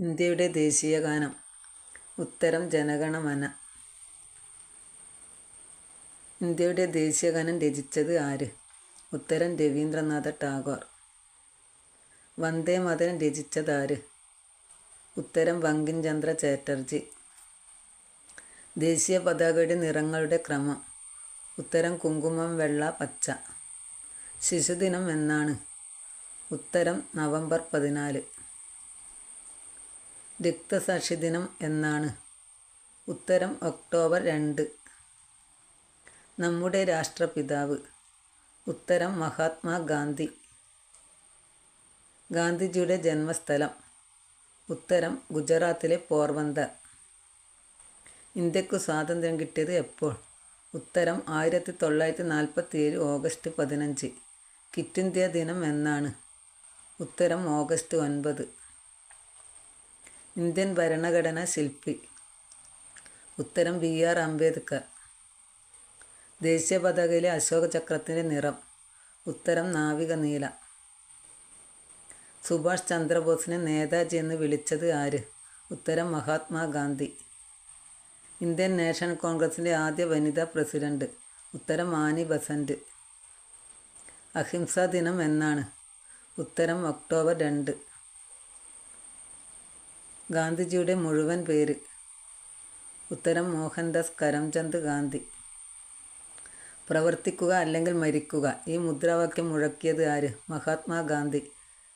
ഇന്ത്യയുടെ ദേശീയ ഗാനം. ഉത്തരം ജനഗണമന. ഇന്ത്യയുടെ ദേശീയ ഗാനം രചിച്ചത് ആര്? ഉത്തരം രവീന്ദ്രനാഥ ടാഗോർ. വന്ദേ മാതരം ആര്? ഉത്തരം ബങ്കിം ചന്ദ്ര ചാറ്റർജി. ദേശീയ പതാകയുടെ നിറങ്ങളുടെ ക്രമം. ഉത്തരം കുങ്കുമം വെള്ള പച്ച. ശിശുദിനം എന്നാണ്. ഉത്തരം നവംബർ പതിനാല്. രക്തസാക്ഷി ദിനം എന്നാണ്. ഉത്തരം ഒക്ടോബർ രണ്ട്. നമ്മുടെ രാഷ്ട്രപിതാവ്. ഉത്തരം മഹാത്മാഗാന്ധി. ഗാന്ധിജിയുടെ ജന്മസ്ഥലം. ഉത്തരം ഗുജറാത്തിലെ പോർബന്ദർ. ഇന്ത്യയ്ക്ക് സ്വാതന്ത്ര്യം കിട്ടിയത് എപ്പോൾ? ഉത്തരം ആയിരത്തി തൊള്ളായിരത്തി നാൽപ്പത്തി ഏഴ് ഓഗസ്റ്റ് പതിനഞ്ച്. കിറ്റ് ഇന്ത്യ ദിനം എന്നാണ്. ഉത്തരം ഓഗസ്റ്റ് ഒൻപത്. ഇന്ത്യൻ ഭരണഘടനാ ശില്പി. ഉത്തരം ബി ആർ. അംബേദ്കർ. ദേശീയ പതാകയിലെ അശോക ചക്രത്തിന്റെ നിറം. ഉത്തരം നാവിക നീല. സുഭാഷ് ചന്ദ്രബോസിനെ നേതാജി എന്ന് വിളിച്ചത് ആര്? ഉത്തരം മഹാത്മാഗാന്ധി ഇന്ത്യൻ നാഷണൽ കോൺഗ്രസിന്റെ ആദ്യ വനിതാ പ്രസിഡന്റ്. ഉത്തരം ആനി ബസന്റ്. അഹിംസാ ദിനം എന്നാണ്. ഉത്തരം ഒക്ടോബർ രണ്ട്. ഗാന്ധിജിയുടെ മുഴുവൻ പേര്. ഉത്തരം മോഹൻദാസ് കരംചന്ദ് ഗാന്ധി. പ്രവർത്തിക്കുക അല്ലെങ്കിൽ മരിക്കുക. ഈ മുദ്രാവാക്യം മുഴക്കിയത് ആര്? മഹാത്മാഗാന്ധി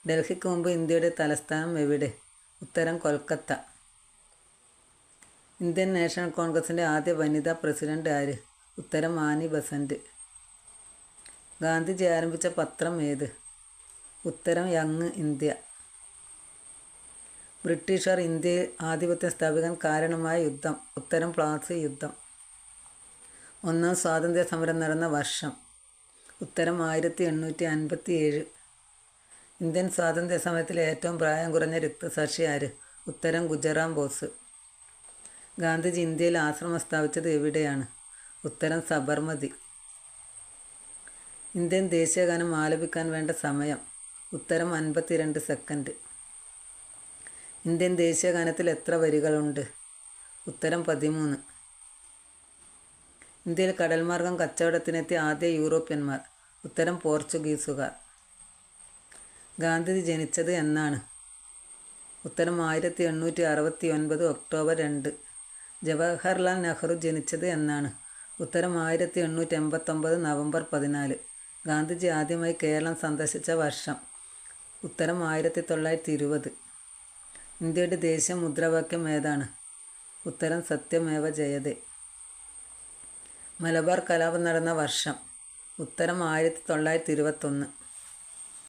ഡൽഹിക്ക് മുമ്പ് ഇന്ത്യയുടെ തലസ്ഥാനം എവിടെ? ഉത്തരം കൊൽക്കത്ത. ഇന്ത്യൻ നാഷണൽ കോൺഗ്രസിന്റെ ആദ്യ വനിതാ പ്രസിഡന്റ് ആര്? ഉത്തരം ആനി ബസന്റ്. ഗാന്ധിജി ആരംഭിച്ച പത്രം ഏത്? ഉത്തരം യങ് ഇന്ത്യ. ബ്രിട്ടീഷുകാർ ഇന്ത്യയിൽ ആധിപത്യം സ്ഥാപിക്കാൻ കാരണമായ യുദ്ധം. ഉത്തരം പ്ലാസി യുദ്ധം. ഒന്നാം സ്വാതന്ത്ര്യ സമരം നടന്ന വർഷം. ഉത്തരം ആയിരത്തി എണ്ണൂറ്റി അൻപത്തി ഏഴ് ഇന്ത്യൻ സ്വാതന്ത്ര്യ സമരത്തിലെ ഏറ്റവും പ്രായം കുറഞ്ഞ രക്തസാക്ഷി ആര്? ഉത്തരം ഗുജറാം ബോസ്. ഗാന്ധിജി ഇന്ത്യയിൽ ആശ്രമം സ്ഥാപിച്ചത് എവിടെയാണ്? ഉത്തരം സബർമതി. ഇന്ത്യൻ ദേശീയഗാനം ആലപിക്കാൻ വേണ്ട സമയം. ഉത്തരം അൻപത്തിരണ്ട് സെക്കൻഡ്. ഇന്ത്യൻ ദേശീയഗാനത്തിൽ എത്ര വരികളുണ്ട്? ഉത്തരം പതിമൂന്ന്. ഇന്ത്യയിൽ കടൽമാർഗം കച്ചവടത്തിനെത്തിയ ആദ്യ യൂറോപ്യന്മാർ. ഉത്തരം പോർച്ചുഗീസുകാർ. ഗാന്ധിജി ജനിച്ചത് എന്നാണ്. ഉത്തരം ആയിരത്തി എണ്ണൂറ്റി അറുപത്തി ഒൻപത് ഒക്ടോബർ രണ്ട്. ജവഹർലാൽ നെഹ്റു ജനിച്ചത് എന്നാണ്. ഉത്തരം ആയിരത്തി എണ്ണൂറ്റി എൺപത്തൊമ്പത് നവംബർ പതിനാല്. ഗാന്ധിജി ആദ്യമായി കേരളം സന്ദർശിച്ച വർഷം. ഉത്തരം ആയിരത്തി തൊള്ളായിരത്തി ഇരുപത് ഇന്ത്യയുടെ ദേശീയ മുദ്രാവാക്യം ഏതാണ്? ഉത്തരം സത്യമേവ ജയതേ. മലബാർ കലാപം നടന്ന വർഷം. ഉത്തരം ആയിരത്തി തൊള്ളായിരത്തി ഇരുപത്തൊന്ന്.